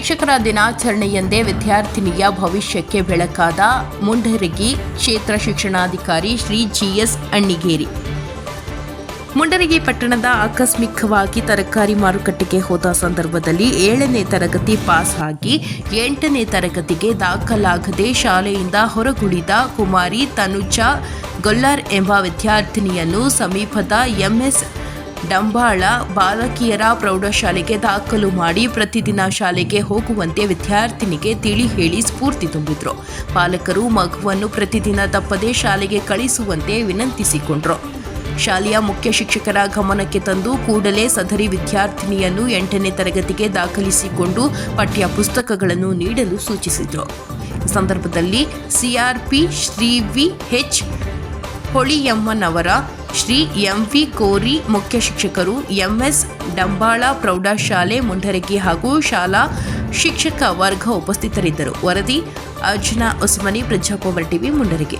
ಶಿಕ್ಷಕರ ದಿನಾಚರಣೆಯಂದೇ ವಿದ್ಯಾರ್ಥಿನಿಯ ಭವಿಷ್ಯಕ್ಕೆ ಬೆಳಕಾದ ಮುಂಡರಗಿ ಕ್ಷೇತ್ರ ಶಿಕ್ಷಣಾಧಿಕಾರಿ ಶ್ರೀ ಜಿಎಸ್ ಅಣ್ಣಿಗೇರಿ. ಮುಂಡರಗಿ ಪಟ್ಟಣದ ಆಕಸ್ಮಿಕವಾಗಿ ತರಕಾರಿ ಮಾರುಕಟ್ಟೆಗೆ ಹೋದ ಸಂದರ್ಭದಲ್ಲಿ ಏಳನೇ ತರಗತಿ ಪಾಸ್ ಆಗಿ ಎಂಟನೇ ತರಗತಿಗೆ ದಾಖಲಾಗದೆ ಶಾಲೆಯಿಂದ ಹೊರಗುಳಿದ ಕುಮಾರಿ ತನುಜಾ ಗೊಲ್ಲಾರ್ ಎಂಬ ವಿದ್ಯಾರ್ಥಿನಿಯನ್ನು ಸಮೀಪದ ಎಂಎಸ್ ಡಂಬಾಳ ಬಾಲಕಿಯರ ಪ್ರೌಢಶಾಲೆಗೆ ದಾಖಲು ಮಾಡಿ ಪ್ರತಿದಿನ ಶಾಲೆಗೆ ಹೋಗುವಂತೆ ವಿದ್ಯಾರ್ಥಿನಿಗೆ ತಿಳಿ ಹೇಳಿ ಸ್ಫೂರ್ತಿ ತುಂಬಿದ್ರು. ಪಾಲಕರು ಮಗುವನ್ನು ಪ್ರತಿದಿನ ತಪ್ಪದೇ ಶಾಲೆಗೆ ಕಳಿಸುವಂತೆ ವಿನಂತಿಸಿಕೊಂಡ್ರು. ಶಾಲೆಯ ಮುಖ್ಯ ಶಿಕ್ಷಕರ ಗಮನಕ್ಕೆ ತಂದು ಕೂಡಲೇ ಸದರಿ ವಿದ್ಯಾರ್ಥಿನಿಯನ್ನು ಎಂಟನೇ ತರಗತಿಗೆ ದಾಖಲಿಸಿಕೊಂಡು ಪಠ್ಯ ಪುಸ್ತಕಗಳನ್ನು ನೀಡಲು ಸೂಚಿಸಿದರು. ಸಂದರ್ಭದಲ್ಲಿ CRP Shri V H Holiyammanavar Shri MV Kori ಮುಖ್ಯ ಶಿಕ್ಷಕರು ಎಂಎಸ್ ಡಂಬಾಳ ಪ್ರೌಢಶಾಲೆ ಮುಂಡರಗಿ ಹಾಗೂ ಶಾಲಾ ಶಿಕ್ಷಕ ವರ್ಗ ಉಪಸ್ಥಿತರಿದ್ದರು. ವರದಿ ಅರ್ಜುನ ಉಸ್ಮನಿ ಪ್ರಜಾಕೋಮರ್ ಟಿವಿ, ಮುಂಡರಗಿ.